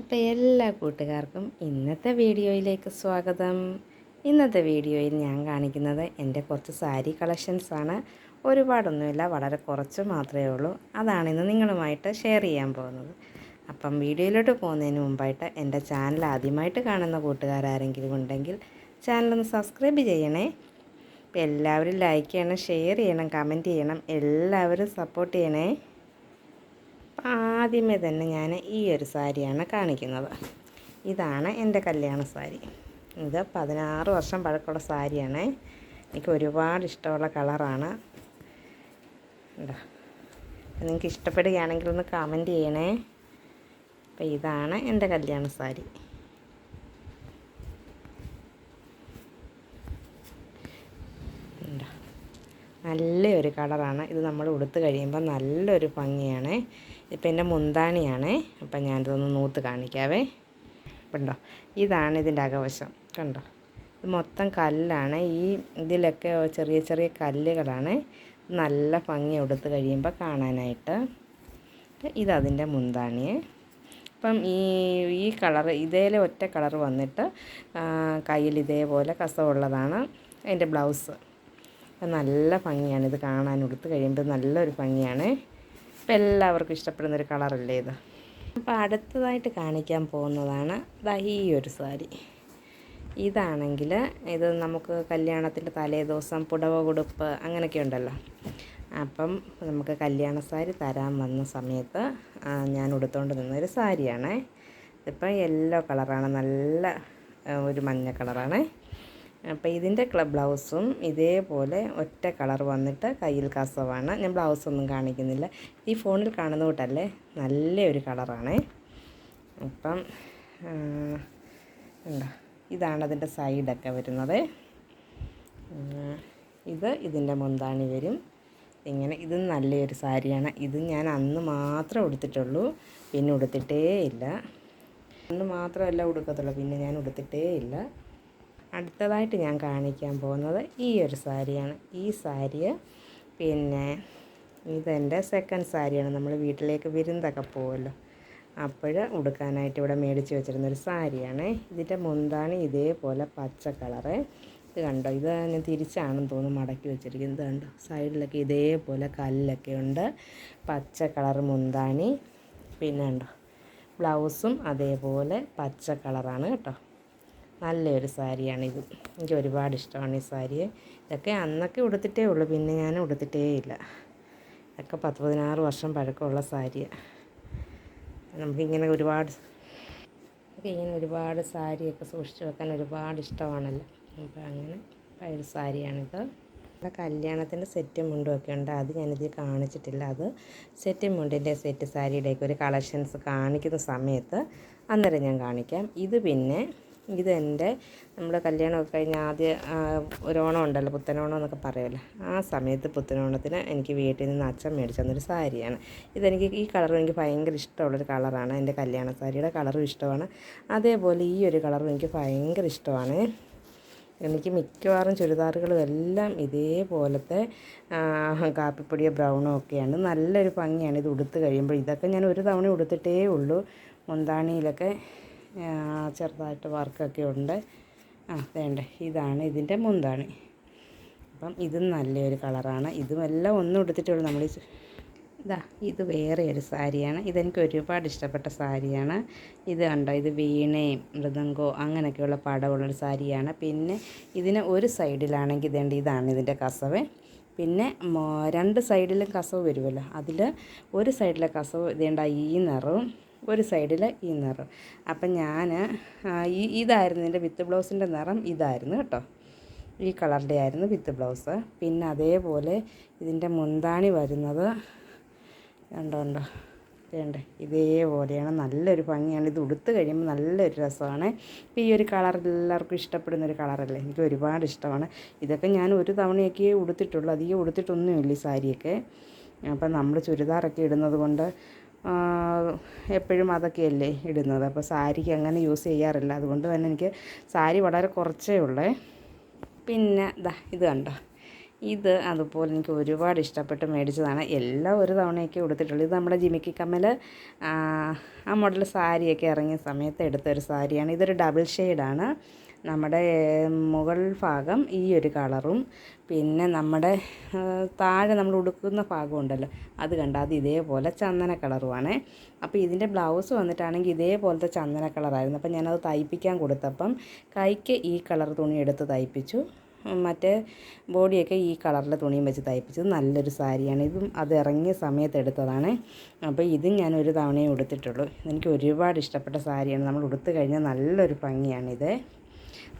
അപ്പോൾ എല്ലാ കൂട്ടുകാർക്കും ഇന്നത്തെ വീഡിയോയിലേക്ക് സ്വാഗതം. ഇന്നത്തെ വീഡിയോയിൽ ഞാൻ കാണിക്കുന്നത് എന്റെ കുറച്ച് സാരി കളക്ഷൻസാണ് ഒരുപാടൊന്നുമില്ല വളരെ കുറച്ച് മാത്രമേ ഉള്ളൂ. അതാണ് ഇന്ന് നിങ്ങളുമായിട്ട് ഷെയർ ചെയ്യാൻ പോകുന്നത്. അപ്പം വീഡിയോയിലോട്ട് പോകുന്നതിന് മുമ്പായിട്ട് എന്റെ ചാനൽ ആദ്യമായിട്ട് കാണുന്ന കൂട്ടുകാരാരെങ്കിലും ഉണ്ടെങ്കിൽ ചാനലൊന്ന് സബ്സ്ക്രൈബ് ചെയ്യണേ. എല്ലാവരും ലൈക്ക് ചെയ്യണം ഷെയർ ചെയ്യണം കമന്റ് ചെയ്യണം. എല്ലാവരും സപ്പോർട്ട് ചെയ്യണേ. അപ്പം ആദ്യമേ തന്നെ ഞാൻ ഈ ഒരു സാരിയാണ് കാണിക്കുന്നത്. ഇതാണ് എന്റെ കല്യാണ സാരി. ഇത് പതിനാറ് വർഷം പഴക്കമുള്ള സാരിയാണ്. എനിക്ക് ഒരുപാട് ഇഷ്ടമുള്ള കളറാണ്. ഉണ്ടോ നിങ്ങൾക്ക് ഇഷ്ടപ്പെടുകയാണെങ്കിൽ ഒന്ന് കമന്റ് ചെയ്യണേ. അപ്പോൾ ഇതാണ് എന്റെ കല്യാണ സാരി. നല്ലൊരു കളറാണ്. ഇത് നമ്മൾ ഉടുത്ത് കഴിയുമ്പോൾ നല്ലൊരു ഭംഗിയാണ്. ഇപ്പം എന്റെ മുന്താണിയാണ്. അപ്പം ഞാനിതൊന്ന് നൂത്ത് കാണിക്കാവേ. കണ്ടോ? ഇതാണ് ഇതിന്റെ അകവശം. കണ്ടോ? ഇത് മൊത്തം കല്ലാണ്. ഈ ഇതിലൊക്കെ ചെറിയ ചെറിയ കല്ലുകളാണ്. നല്ല ഭംഗി എടുത്ത് കഴിയുമ്പോൾ കാണാനായിട്ട്. ഇതതിന്റെ മുന്താണി അപ്പം ഈ ഈ കളർ ഇതേലെ ഒറ്റ കളർ വന്നിട്ട് കയ്യിൽ ഇതേപോലെ കസവുള്ളതാണ് അതിന്റെ ബ്ലൗസ്. നല്ല ഭംഗിയാണ് ഇത് കാണാൻ ഉടുത്ത് കഴിയുമ്പോൾ. നല്ലൊരു ഭംഗിയാണ്. അപ്പം എല്ലാവർക്കും ഇഷ്ടപ്പെടുന്നൊരു കളറല്ലേ ഇത്? അപ്പോൾ അടുത്തതായിട്ട് കാണിക്കാൻ പോകുന്നതാണ് ഈ ഒരു സാരി. ഇതാണെങ്കിൽ ഇത് നമുക്ക് കല്യാണത്തിന്റെ തലേ ദിവസം പുടവ കൊടുപ്പ് അങ്ങനെയൊക്കെ ഉണ്ടല്ലോ. അപ്പം നമുക്ക് കല്യാണ സാരി തരാൻ വന്ന സമയത്ത് ഞാൻ ഉടുത്തുകൊണ്ട് നിന്നൊരു സാരിയാണേ. ഇതിപ്പം യെല്ലോ കളറാണ് നല്ല ഒരു മഞ്ഞ കളറാണ്. അപ്പോൾ ഇതിന്റെ ബ്ലൗസും ഇതേപോലെ ഒറ്റ കളർ വന്നിട്ട് കയ്യിൽ കസവാണ്. ഞാൻ ബ്ലൗസ് ഒന്നും കാണിക്കുന്നില്ല. ഈ ഫോണിൽ കാണുന്ന കൂട്ടല്ലേ? നല്ലൊരു കളറാണ്. അപ്പം ഉണ്ടോ ഇതാണ് അതിന്റെ സൈഡൊക്കെ വരുന്നത്. ഇത് ഇതിന്റെ മുന്താണി വരും. ഇങ്ങനെ ഇത് നല്ലൊരു സാരിയാണ്. ഇത് ഞാൻ അന്ന് മാത്രം ഉടുത്തിട്ടുള്ളൂ. പിന്നെ ഉടുത്തിട്ടേ ഇല്ല. അന്ന് മാത്രമല്ല ഉടുക്കത്തുള്ളൂ. പിന്നെ ഞാൻ ഉടുത്തിട്ടേ ഇല്ല. അടുത്തതായിട്ട് ഞാൻ കാണിക്കാൻ പോകുന്നത് ഈ ഒരു സാരിയാണ്. ഈ സാരി പിന്നെ ഇതെന്റെ സെക്കൻഡ് സാരിയാണ്. നമ്മൾ വീട്ടിലേക്ക് വിരുന്നൊക്കെ പോകുമല്ലോ അപ്പോൾ ഉടുക്കാനായിട്ട് ഇവിടെ മേടിച്ച് വെച്ചിരുന്നൊരു സാരിയാണ്. ഇതിന്റെ മുന്താണി ഇതേപോലെ പച്ച കളറ്. ഇത് കണ്ടോ? ഇത് ഞാൻ തിരിച്ചാണെന്ന് തോന്നുന്നു മടക്കി വെച്ചിരിക്കുന്നത്. കണ്ടോ? സൈഡിലൊക്കെ ഇതേപോലെ കല്ലൊക്കെ ഉണ്ട്. പച്ച കളർ മുന്താണി. പിന്നെ ഉണ്ടോ ബ്ലൗസും അതേപോലെ പച്ച കളറാണ് കേട്ടോ. നല്ലൊരു സാരിയാണിത്. എനിക്ക് ഒരുപാട് ഇഷ്ടമാണ് ഈ സാരി ഇതൊക്കെ അന്നൊക്കെ ഉടുത്തിട്ടേ ഉള്ളൂ പിന്നെ ഞാൻ ഉടുത്തിട്ടേ ഇല്ല. ഇതൊക്കെ പത്ത് പതിനാറ് വർഷം പഴക്കമുള്ള സാരിയാണ് നമുക്കിങ്ങനെ ഒരുപാട് ഒക്കെ ഇങ്ങനെ ഒരുപാട് സാരിയൊക്കെ സൂക്ഷിച്ച് വെക്കാൻ ഒരുപാട് ഇഷ്ടമാണല്ലോ. അപ്പോൾ അങ്ങനെ പഴയ സാരിയാണിത്. നമ്മുടെ കല്യാണത്തിന്റെ സെറ്റ് മുണ്ടും ഒക്കെ ഉണ്ട്. അത് ഞാനിത് കാണിച്ചിട്ടില്ല. അത് സെറ്റ് മുണ്ടിന്റെ സെറ്റ് സാരിയുടെയൊക്കെ ഒരു കളക്ഷൻസ് കാണിക്കുന്ന സമയത്ത് അന്നേരം ഞാൻ കാണിക്കാം. ഇത് പിന്നെ ഇതെന്റെ നമ്മുടെ കല്യാണമൊക്കെ കഴിഞ്ഞ് ആദ്യ ഒരു ഓണം ഉണ്ടല്ലോ പുത്തനോണം എന്നൊക്കെ പറയുമല്ലോ. ആ സമയത്ത് പുത്തനോണത്തിന് എനിക്ക് വീട്ടിൽ നിന്ന് അച്ഛൻ മേടിച്ചു തന്നൊരു സാരിയാണ്. ഇതെനിക്ക് ഈ കളറും എനിക്ക് ഭയങ്കര ഇഷ്ടമുള്ളൊരു കളറാണ്. എന്റെ കല്യാണ സാരിയുടെ കളറും ഇഷ്ടമാണ്. അതേപോലെ ഈ ഒരു കളറും എനിക്ക് ഭയങ്കര ഇഷ്ടമാണ്. എനിക്ക് മിക്കവാറും ചുരിദാറുകളും എല്ലാം ഇതേപോലത്തെ കാപ്പിപ്പൊടിയോ ബ്രൗണോ ഒക്കെയാണ്. നല്ലൊരു ഭംഗിയാണ് ഇത് ഉടുത്ത് കഴിയുമ്പോൾ. ഇതൊക്കെ ഞാൻ ഒരു തവണ ഉടുത്തിട്ടേ ഉള്ളൂ. മുന്താണിയിലൊക്കെ ചെറുതായിട്ട് വർക്കൊക്കെ ഉണ്ട്. ആ വേണ്ട ഇതാണ് ഇതിന്റെ മുന്താണി. അപ്പം ഇതും നല്ലൊരു കളറാണ്. ഇതും എല്ലാം ഒന്നും എടുത്തിട്ടുള്ളൂ നമ്മൾ ഇതാ ഇത് വേറെ ഒരു സാരിയാണ്. ഇതെനിക്ക് ഒരുപാട് ഇഷ്ടപ്പെട്ട സാരിയാണ്. ഇത് കണ്ടോ ഇത് വീണയും മൃദംഗോ അങ്ങനെയൊക്കെയുള്ള പടമുള്ളൊരു സാരിയാണ്. പിന്നെ ഇതിന് ഒരു സൈഡിലാണെങ്കിൽ ഇതേണ്ട ഇതാണ് ഇതിന്റെ കസവ്. പിന്നെ രണ്ട് സൈഡിലും കസവ് വരുമല്ലോ. അതിൽ ഒരു സൈഡിലെ കസവ് ഇതേണ്ട ഈ നിറവും ഒരു സൈഡിൽ ഈ നിറം. അപ്പം ഞാൻ ഈ ഇതായിരുന്നു എന്റെ വിത്ത് ബ്ലൗസിന്റെ നിറം. ഇതായിരുന്നു കേട്ടോ. ഈ കളറിന്റെ ആയിരുന്നു വിത്ത് ബ്ലൗസ്. പിന്നെ അതേപോലെ ഇതിന്റെ മുന്താണി വരുന്നത്. കണ്ടോ ഉണ്ടോ വേണ്ടേ ഇതേപോലെയാണ്. നല്ലൊരു ഭംഗിയാണ്. ഇത് ഉടുത്ത് കഴിയുമ്പോൾ നല്ലൊരു രസമാണ്. ഇപ്പോൾ ഈ ഒരു കളർ എല്ലാവർക്കും ഇഷ്ടപ്പെടുന്ന ഒരു കളറല്ലേ? എനിക്ക് ഒരുപാട് ഇഷ്ടമാണ്. ഇതൊക്കെ ഞാൻ ഒരു തവണയൊക്കെ ഉടുത്തിട്ടുള്ളൂ. അധികം ഉടുത്തിട്ടൊന്നുമില്ല ഈ സാരിയൊക്കെ. അപ്പം നമ്മൾ ചുരിദാറൊക്കെ ഇടുന്നത് കൊണ്ട് എപ്പോഴും അതൊക്കെയല്ലേ ഇടുന്നത്. അപ്പോൾ സാരിക്ക് അങ്ങനെ യൂസ് ചെയ്യാറില്ല. അതുകൊണ്ട് തന്നെ എനിക്ക് സാരി വളരെ കുറച്ചേ ഉള്ളേ. പിന്നെ ദാ ഇത് കണ്ടോ? ഇത് അതുപോലെ എനിക്ക് ഒരുപാട് ഇഷ്ടപ്പെട്ട് മേടിച്ചതാണ്. എല്ലാം ഒരു തവണയൊക്കെ ഉടുത്തിട്ടുള്ളൂ. ഇത് നമ്മുടെ ജിമിക്കി കമ്മൽ ആ മോഡൽ സാരിയൊക്കെ ഇറങ്ങിയ സമയത്ത് എടുത്തൊരു സാരിയാണ്. ഇതൊരു ഡബിൾ ഷെയ്ഡാണ് നമ്മുടെ മുകൾ ഭാഗം ഈ ഒരു കളറും പിന്നെ നമ്മുടെ താഴെ നമ്മൾ ഉടുക്കുന്ന ഭാഗം ഉണ്ടല്ലോ അത് കണ്ട അത് ഇതേപോലെ ചന്ദന കളറുമാണ്. അപ്പോൾ ഇതിന്റെ ബ്ലൗസ് വന്നിട്ടാണെങ്കിൽ ഇതേപോലത്തെ ചന്ദന കളറായിരുന്നു. അപ്പോൾ ഞാനത് തയ്പ്പിക്കാൻ കൊടുത്തപ്പം കൈക്ക് ഈ കളർ തുണി എടുത്ത് തയ്പ്പിച്ചു. മറ്റേ ബോഡിയൊക്കെ ഈ കളറിലെ തുണിയും വെച്ച് തയ്പ്പിച്ചത് നല്ലൊരു സാരിയാണ്. ഇതും അത് ഇറങ്ങിയ സമയത്ത് എടുത്തതാണ്. അപ്പോൾ ഇതും ഞാൻ ഒരു തവണയേ ഉടുത്തിട്ടുള്ളൂ. എനിക്ക് ഒരുപാട് ഇഷ്ടപ്പെട്ട സാരിയാണ്. നമ്മൾ ഉടുത്തു കഴിഞ്ഞാൽ നല്ലൊരു ഭംഗിയാണിത്.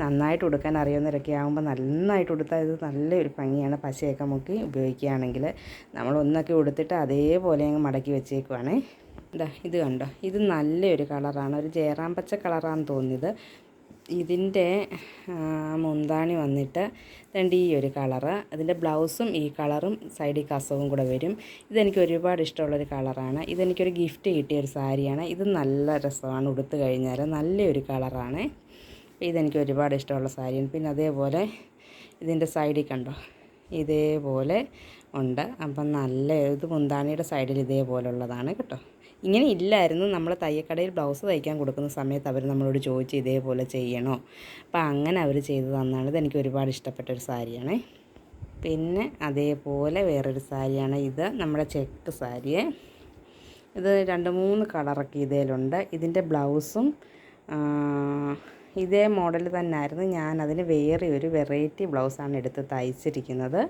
നന്നായിട്ട് ഉടുക്കാൻ അറിയുന്നവരൊക്കെ ആകുമ്പോൾ നന്നായിട്ട് ഉടുത്താൽ ഇത് നല്ലൊരു ഭംഗിയാണ്. പശയൊക്കെ മുക്കി ഉപയോഗിക്കുകയാണെങ്കിൽ നമ്മൾ ഒന്നൊക്കെ ഉടുത്തിട്ട് അതേപോലെ അങ്ങ് മടക്കി വെച്ചേക്കുവാണ്. ഇതാ ഇത് കണ്ടോ? ഇത് നല്ലൊരു കളറാണ്. ഒരു ജയറാം പച്ച കളറാണെന്ന് തോന്നിയത്. ഇതിന്റെ മുന്താണി വന്നിട്ട് രണ്ട് ഈ ഒരു കളറ്. അതിന്റെ ബ്ലൗസും ഈ കളറും സൈഡിൽ കസവും കൂടെ വരും. ഇതെനിക്ക് ഒരുപാട് ഇഷ്ടമുള്ളൊരു കളറാണ്. ഇതെനിക്കൊരു ഗിഫ്റ്റ് കിട്ടിയ ഒരു സാരിയാണ്. ഇത് നല്ല രസമാണ് ഉടുത്തു കഴിഞ്ഞാൽ. നല്ലൊരു കളറാണ്. അപ്പോൾ ഇതെനിക്ക് ഒരുപാട് ഇഷ്ടമുള്ള സാരിയാണ്. പിന്നെ അതേപോലെ ഇതിന്റെ സൈഡിൽ കണ്ടോ? ഇതേപോലെ ഉണ്ട്. അപ്പം നല്ല ഇത് മുന്താണിയുടെ സൈഡിൽ ഇതേപോലുള്ളതാണ് കേട്ടോ. ഇങ്ങനെ ഇല്ലായിരുന്നു. നമ്മൾ തയ്യക്കടയിൽ ബ്ലൗസ് തയ്ക്കാൻ കൊടുക്കുന്ന സമയത്ത് അവർ നമ്മളോട് ചോദിച്ച് ഇതേപോലെ ചെയ്യണോ? അപ്പം അങ്ങനെ അവർ ചെയ്തു തന്നാണ്. ഇതെനിക്ക് ഒരുപാട് ഇഷ്ടപ്പെട്ട ഒരു സാരിയാണ്. പിന്നെ അതേപോലെ വേറൊരു സാരിയാണ് ഇത്. നമ്മുടെ ചെക്ക് സാരിയെ ഇത് രണ്ട് മൂന്ന് കളറൊക്കെ ഇതിലുണ്ട്. ഇതിന്റെ ബ്ലൗസും ഇതേ മോഡൽ തന്നെയായിരുന്നു ഞാൻ അതിന് വേറെ ഒരു വെറൈറ്റി ബ്ലൗസാണ് എടുത്ത് തയ്ച്ചിരിക്കുന്നത്.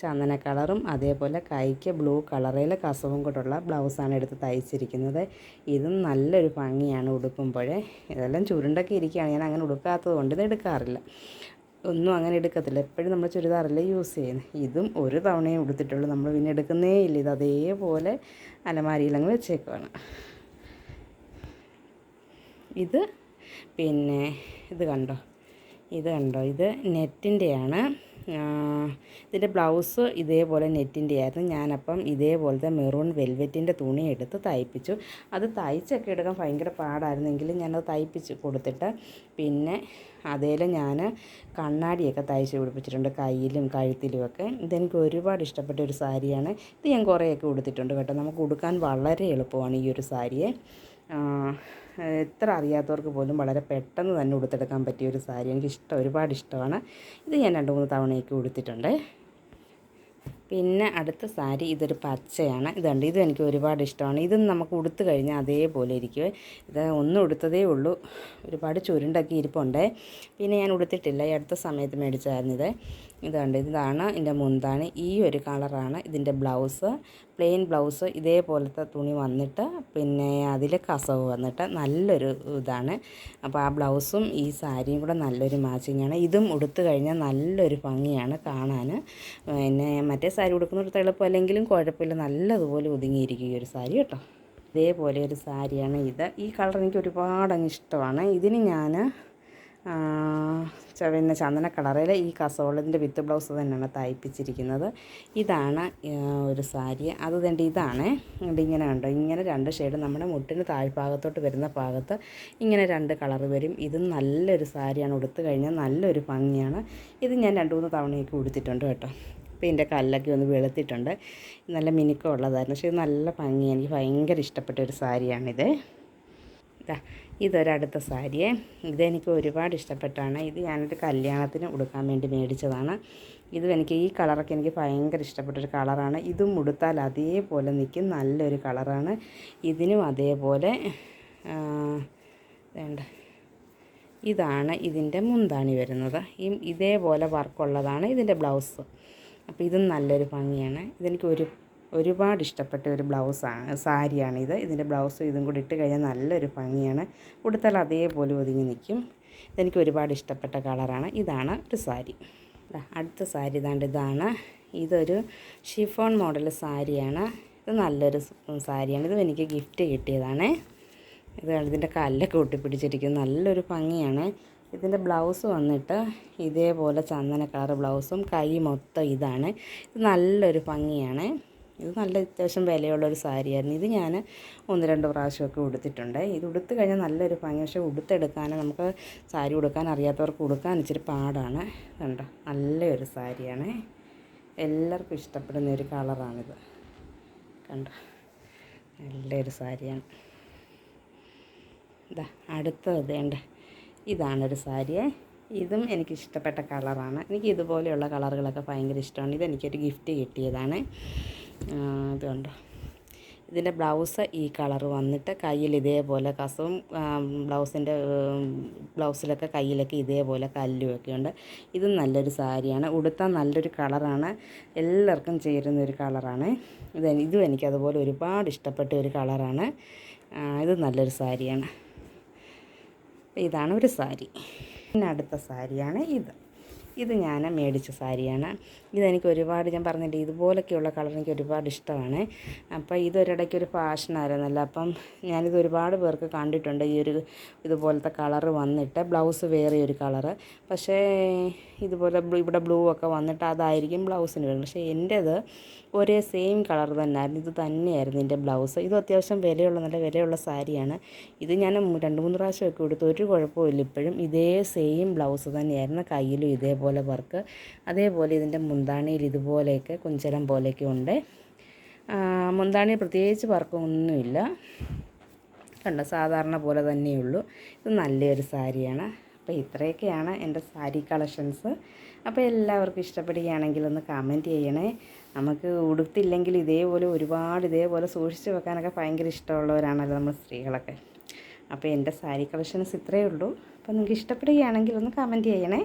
ചന്ദന കളറും അതേപോലെ കൈക്ക് ബ്ലൂ കളറിൽ കസവും കൊണ്ടുള്ള ബ്ലൗസാണ് എടുത്ത് തയ്ച്ചിരിക്കുന്നത്. ഇതും നല്ലൊരു ഭംഗിയാണ് ഉടുക്കുമ്പോഴേ ഇതെല്ലാം ചുരുണ്ടൊക്കെ ഇരിക്കുകയാണ്. ഞാൻ അങ്ങനെ ഉടുക്കാത്തത് കൊണ്ട് ഇത് എടുക്കാറില്ല. ഒന്നും അങ്ങനെ എടുക്കത്തില്ല. എപ്പോഴും നമ്മൾ ചുരിദാറല്ലേ യൂസ് ചെയ്യുന്നത് ഇതും ഒരു തവണയും ഉടുത്തിട്ടുള്ളൂ. നമ്മൾ പിന്നെ എടുക്കുന്നേ ഇല്ല. ഇത് അതേപോലെ അലമാരിയിലങ്ങ് വെച്ചേക്കുവാണ്. ഇത് പിന്നെ ഇത് കണ്ടോ? ഇത് കണ്ടോ? ഇത് നെറ്റിന്റെയാണ്. ഇതിന്റെ ബ്ലൗസ് ഇതേപോലെ നെറ്റിന്റെ ആയിരുന്നു ഞാനപ്പം ഇതേപോലത്തെ മെറൂൺ വെൽവെറ്റിന്റെ തുണി എടുത്ത് തയ്പ്പിച്ചു. അത് തയ്ച്ചൊക്കെ എടുക്കാൻ ഭയങ്കര പാടായിരുന്നെങ്കിലും ഞാനത് തയ്പ്പിച്ച് കൊടുത്തിട്ട് പിന്നെ അതേൽ ഞാൻ കണ്ണാടിയൊക്കെ തയ്ച്ച് പിടിപ്പിച്ചിട്ടുണ്ട് കയ്യിലും കഴുത്തിലുമൊക്കെ ഇതെനിക്ക് ഒരുപാട് ഇഷ്ടപ്പെട്ട ഒരു സാരിയാണ്. ഇത് ഞാൻ കുറേയൊക്കെ ഉടുത്തിട്ടുണ്ട് കേട്ടോ. നമുക്ക് ഉടുക്കാൻ വളരെ എളുപ്പമാണ് ഈ ഒരു സാരിയെ. എത്ര അറിയാത്തവർക്ക് പോലും വളരെ പെട്ടെന്ന് തന്നെ ഉടുത്തെടുക്കാൻ പറ്റിയ ഒരു സാരി. എനിക്ക് ഇഷ്ടം ഒരുപാട് ഇഷ്ടമാണ്. ഇത് ഞാൻ രണ്ട് മൂന്ന് തവണയൊക്കെ ഉടുത്തിട്ടുണ്ട്. പിന്നെ അടുത്ത സാരി ഇതൊരു പച്ചയാണ്. ഇതുണ്ട് ഇതും എനിക്ക് ഒരുപാട് ഇഷ്ടമാണ്. ഇതും നമുക്ക് ഉടുത്തു കഴിഞ്ഞാൽ അതേപോലെ ഇരിക്കും ഇത് ഒന്നും ഉടുത്തതേ ഉള്ളൂ. ഒരുപാട് ചുരുണ്ടൊക്കെ ഇരിപ്പുണ്ട്. പിന്നെ ഞാൻ ഉടുത്തിട്ടില്ല. ഈ അടുത്ത സമയത്ത് മേടിച്ചായിരുന്നു ഇത്. ഇതുണ്ട് ഇതാണ് എന്റെ മുന്താണ്. ഈ ഒരു കളറാണ് ഇതിന്റെ ബ്ലൗസ്. പ്ലെയിൻ ബ്ലൗസ് ഇതേപോലത്തെ തുണി വന്നിട്ട് പിന്നെ അതിൽ കസവ് വന്നിട്ട് നല്ലൊരു ഇതാണ്. അപ്പോൾ ആ ബ്ലൗസും ഈ സാരിയും കൂടെ നല്ലൊരു മാച്ചിങ്ങാണ്. ഇതും ഉടുത്തു കഴിഞ്ഞാൽ നല്ലൊരു ഭംഗിയാണ് കാണാൻ. പിന്നെ മറ്റേ സാരി ഉടുക്കുന്നിടത്ത് അല്ലെങ്കിലും കുഴപ്പമില്ല. നല്ലതുപോലെ ഒതുങ്ങിയിരിക്കും ഈ ഒരു സാരി കേട്ടോ. ഇതേപോലെ ഒരു സാരിയാണ് ഇത്. ഈ കളർ എനിക്ക് ഒരുപാട് ഇഷ്ടമാണ്. ഇതിന് ഞാൻ പിന്നെ ചന്ദന കളറിൽ ഈ കസോളിന്റെ വിത്ത് ബ്ലൗസ് തന്നെയാണ് തയ്പ്പിച്ചിരിക്കുന്നത്. ഇതാണ് ഒരു സാരി. അത് തന്നെ ഇതാണ്. ഇത് ഇങ്ങനെ കണ്ടോ? ഇങ്ങനെ രണ്ട് ഷെയ്ഡ് നമ്മുടെ മുട്ടിന് താഴ്ഭാഗത്തോട്ട് വരുന്ന ഭാഗത്ത് ഇങ്ങനെ രണ്ട് കളർ വരും. ഇത് നല്ലൊരു സാരിയാണ്. ഉടുത്തു കഴിഞ്ഞാൽ നല്ലൊരു ഭംഗിയാണ്. ഇത് ഞാൻ രണ്ട് മൂന്ന് തവണയൊക്കെ ഉടുത്തിട്ടുണ്ട് കേട്ടോ. അപ്പോൾ ഇതിന്റെ കല്ലൊക്കെ ഒന്ന് വെളുത്തിട്ടുണ്ട്. നല്ല മിനുക്കം ഉള്ളതായിരുന്നു. പക്ഷേ നല്ല ഭംഗി എനിക്ക് ഭയങ്കര ഇഷ്ടപ്പെട്ട ഒരു സാരിയാണിത്. ഇതാ ഇതൊരടുത്ത സാരിയെ. ഇതെനിക്ക് ഒരുപാട് ഇഷ്ടപ്പെട്ടാണ്. ഇത് ഞാനൊരു കല്യാണത്തിന് ഉടുക്കാൻ വേണ്ടി മേടിച്ചതാണ്. ഇതും എനിക്ക് ഈ കളറൊക്കെ എനിക്ക് ഭയങ്കര ഇഷ്ടപ്പെട്ടൊരു കളറാണ്. ഇതും ഉടുത്താൽ അതേപോലെ നിൽക്കും. നല്ലൊരു കളറാണ്. ഇതിനും അതേപോലെ വേണ്ട. ഇതാണ് ഇതിന്റെ മുന്താണി വരുന്നത്. ഈ ഇതേപോലെ വർക്കുള്ളതാണ് ഇതിന്റെ ബ്ലൗസ്. അപ്പോൾ ഇതും നല്ലൊരു ഭംഗിയാണ്. ഇതെനിക്ക് ഒരു ഒരുപാട് ഇഷ്ടപ്പെട്ട ഒരു ബ്ലൗസാണ് സാരിയാണിത്. ഇതിന്റെ ബ്ലൗസും ഇതും കൂടി ഇട്ട് കഴിഞ്ഞാൽ നല്ലൊരു ഭംഗിയാണ്. ഉടുത്താൽ അതേപോലെ ഒതുങ്ങി നിൽക്കും. ഇതെനിക്ക് ഒരുപാട് ഇഷ്ടപ്പെട്ട കളറാണ്. ഇതാണ് ഒരു സാരി. അടുത്ത സാരി ഇതാണ്ട് ഇതാണ്. ഇതൊരു ഷിഫോൺ മോഡൽ സാരിയാണ്. ഇത് നല്ലൊരു സാരിയാണ്. ഇതും എനിക്ക് ഗിഫ്റ്റ് കിട്ടിയതാണ്. ഇത് ഇതിന്റെ കല്ലൊക്കെ ഒട്ടിപ്പിടിച്ചിരിക്കും നല്ലൊരു ഭംഗിയാണ്. ഇതിന്റെ ബ്ലൗസ് വന്നിട്ട് ഇതേപോലെ ചന്ദന കളർ ബ്ലൗസും കൈ മൊത്തം ഇതാണ്. ഇത് നല്ലൊരു ഭംഗിയാണ്. ഇത് നല്ല അത്യാവശ്യം വിലയുള്ളൊരു സാരിയായിരുന്നു. ഇത് ഞാൻ ഒന്ന് രണ്ട് പ്രാവശ്യമൊക്കെ ഉടുത്തിട്ടുണ്ട്. ഇത് ഉടുത്ത് കഴിഞ്ഞാൽ നല്ലൊരു ഭംഗി. പക്ഷേ ഉടുത്തെടുക്കാൻ നമുക്ക് സാരി ഉടുക്കാൻ അറിയാത്തവർക്ക് ഉടുക്കാൻ ഇച്ചിരി പാടാണ്. കണ്ടോ? നല്ലൊരു സാരിയാണ്. എല്ലാവർക്കും ഇഷ്ടപ്പെടുന്ന ഒരു കളറാണിത്. കണ്ടോ? നല്ലൊരു സാരിയാണ്. ഇതാ അടുത്തത് വേണ്ട ഇതാണൊരു സാരിയെ. ഇതും എനിക്ക് ഇഷ്ടപ്പെട്ട കളറാണ്. എനിക്ക് ഇതുപോലെയുള്ള കളറുകളൊക്കെ ഭയങ്കര ഇഷ്ടമാണ്. ഇതെനിക്കൊരു ഗിഫ്റ്റ് കിട്ടിയതാണ്. ഇതുണ്ടോ? ഇതിന്റെ ബ്ലൗസ് ഈ കളർ വന്നിട്ട് കയ്യിൽ ഇതേപോലെ കസവും ബ്ലൗസിന്റെ ബ്ലൗസിലൊക്കെ കയ്യിലൊക്കെ ഇതേപോലെ കല്ലുമൊക്കെ ഉണ്ട് ഇതും നല്ലൊരു സാരിയാണ്. ഉടുത്താൽ നല്ലൊരു കളറാണ്. എല്ലാവർക്കും ചേരുന്ന ഒരു കളറാണ്. ഇത് ഇതും എനിക്കതുപോലെ ഒരുപാട് ഇഷ്ടപ്പെട്ട ഒരു കളറാണ്. ഇത് നല്ലൊരു സാരിയാണ്. ഇതാണ് ഒരു സാരി. പിന്നെ അടുത്ത സാരിയാണ് ഇത്. ഇത് ഞാൻ മേടിച്ച സാരിയാണ്. ഇതെനിക്ക് ഒരുപാട് ഞാൻ പറഞ്ഞില്ലേ ഇതുപോലൊക്കെയുള്ള കളർ എനിക്ക് ഒരുപാട് ഇഷ്ടമാണ്. അപ്പോൾ ഇതൊരിടയ്ക്ക് ഒരു ഫാഷനായിരുന്നല്ലോ അപ്പം ഞാനിത് ഒരുപാട് പേർക്ക് കണ്ടിട്ടുണ്ട് ഈ ഒരു ഇതുപോലത്തെ കളറ് വന്നിട്ട്. ബ്ലൗസ് വേറെ ഒരു കളറ്. പക്ഷേ ഇതുപോലെ ഇവിടെ ബ്ലൂ ഒക്കെ വന്നിട്ട് അതായിരിക്കും ബ്ലൗസിന് വരുന്നത് പക്ഷേ എന്റേത് ഒരേ സെയിം കളർ തന്നെയായിരുന്നു ഇത് തന്നെയായിരുന്നു എന്റെ ബ്ലൗസ്. ഇത് അത്യാവശ്യം വിലയുള്ള നല്ല വിലയുള്ള സാരിയാണ്. ഇത് ഞാൻ രണ്ട് മൂന്ന് പ്രാവശ്യമൊക്കെ കൊടുത്തു ഒരു കുഴപ്പമില്ല ഇപ്പോഴും ഇതേ സെയിം ബ്ലൗസ് തന്നെയായിരുന്നു കയ്യിലും ഇതേപോലെ വർക്ക്. അതേപോലെ ഇതിന്റെ മുന്താണിയിൽ ഇതുപോലെയൊക്കെ കുഞ്ചലം പോലെയൊക്കെ ഉണ്ട്. മുന്താണി പ്രത്യേകിച്ച് വർക്കൊന്നുമില്ല. കണ്ട സാധാരണ പോലെ തന്നെയുള്ളൂ. ഇത് നല്ലൊരു സാരിയാണ്. അപ്പോൾ ഇത്രയൊക്കെയാണ് എന്റെ സാരി കളക്ഷൻസ്. അപ്പോൾ എല്ലാവർക്കും ഇഷ്ടപ്പെടുകയാണെങ്കിൽ ഒന്ന് കമന്റ് ചെയ്യണേ. നമുക്ക് ഉടുത്തില്ലെങ്കിൽ ഇതേപോലെ ഒരുപാട് ഇതേപോലെ സൂക്ഷിച്ച് വെക്കാനൊക്കെ ഭയങ്കര ഇഷ്ടമുള്ളവരാണല്ലോ നമ്മൾ സ്ത്രീകളൊക്കെ. അപ്പോൾ എന്റെ സാരി കളക്ഷൻസ് ഇത്രയേ ഉള്ളൂ. അപ്പോൾ നിങ്ങൾക്ക് ഇഷ്ടപ്പെടുകയാണെങ്കിൽ ഒന്ന് കമന്റ് ചെയ്യണേ.